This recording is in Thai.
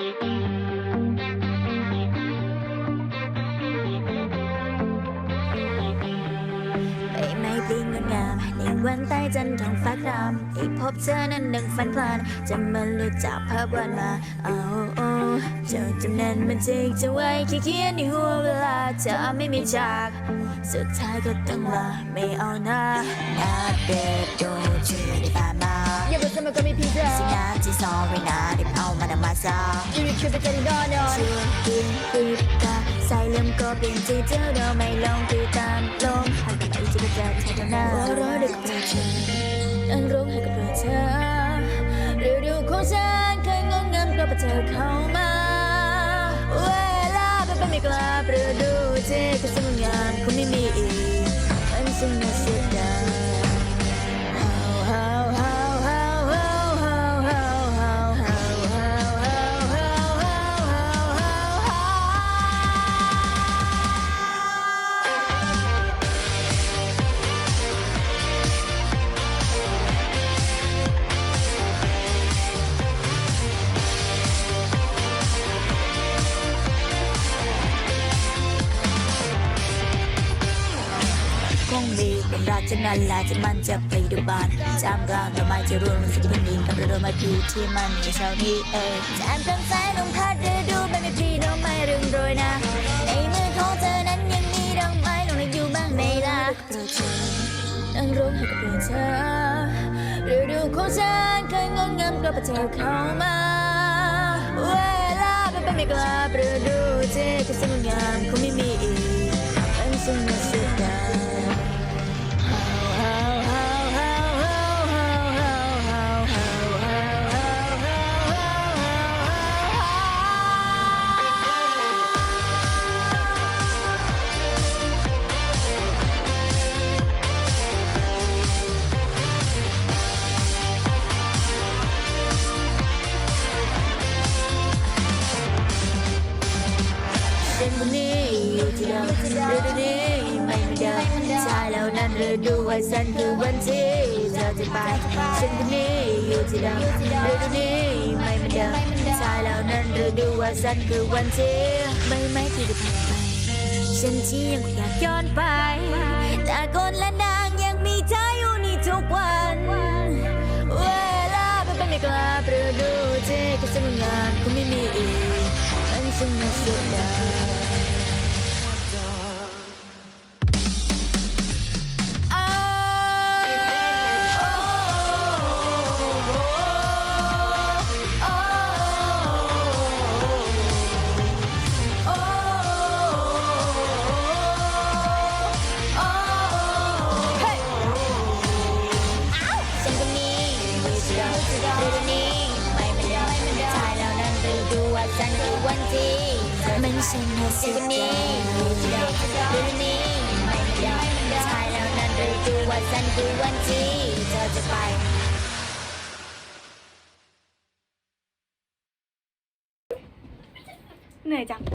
ไม่ปลีงดงาในวันใต้จันทร์ทองฟ้าครามอีกพบเธอนั้นึ่งฝันพลานจะมาหลุดจากภาพวาดมาเอาเจ้าจำแนนมันจิงจะไว้แค่เขียนในหัวเวลาจะไม่มีฉาก สุดท้ายก็ต้องลาไม่เอาน้าน้าเด็ดโดนชื่อในตามาอย่าบอกฉันมันก็ไม่พี่เจ้สินาที่ sorry นะ 朝一日去被这里多牛说一一个塞两个边际就都没弄地单龙还干嘛一直被这里才叫那我热的不热能容还个不热溜溜空山看我能够把这口吗为了被被米格拉不如ดูเจก็สมงามคุณไม่มี งมีเป็นรักจะนั่นแหละจะมันจะไปดูบ้านจำกลางดอกไม้จะร่วงลงสิพื้นดินกับดอกไม้พีที่มันในเช้านี้เองแจมตั้งสายลงพัดฤดูใบไม้พลีดอกไม้รึงโรยนะในมือของเธอนั้นยังมีดอกไม้ลงในอยู่บ้างไหมล่ะนั่งร้องให้กับเธอฤดูของฉันเคยงดงามก็ประเธอเข้ามาเวลาเป็นไปไม่กล้าประดูเจก็สวยงามคงม่ ช่แล้วนั้นฤดูวันสันคือวันที่เธอจะไปเส้นบนนี้อยู่ที่เดิมฤดูนี้ไม่เหมือนเดิมใช่แล้วนั้นฤดูวันสันคือวันที่ไม่ไม่ที่จะผ่านไปฉันที่ยังอยากย้อนไป แต่คนและนางยังมีเธออยู่นี่ทุกวันเวลาเป็นไปไม่กล้าประดูเจก็สวยงามคงไม่มีอีกมันซึ่งน่าเสียดาย ที่ฉันมาซื้อนี้ดูนี่ใช่แล้วนั่นเลยดูว่าฉันคือวันที่เธอจะไปเหนื่อยจัง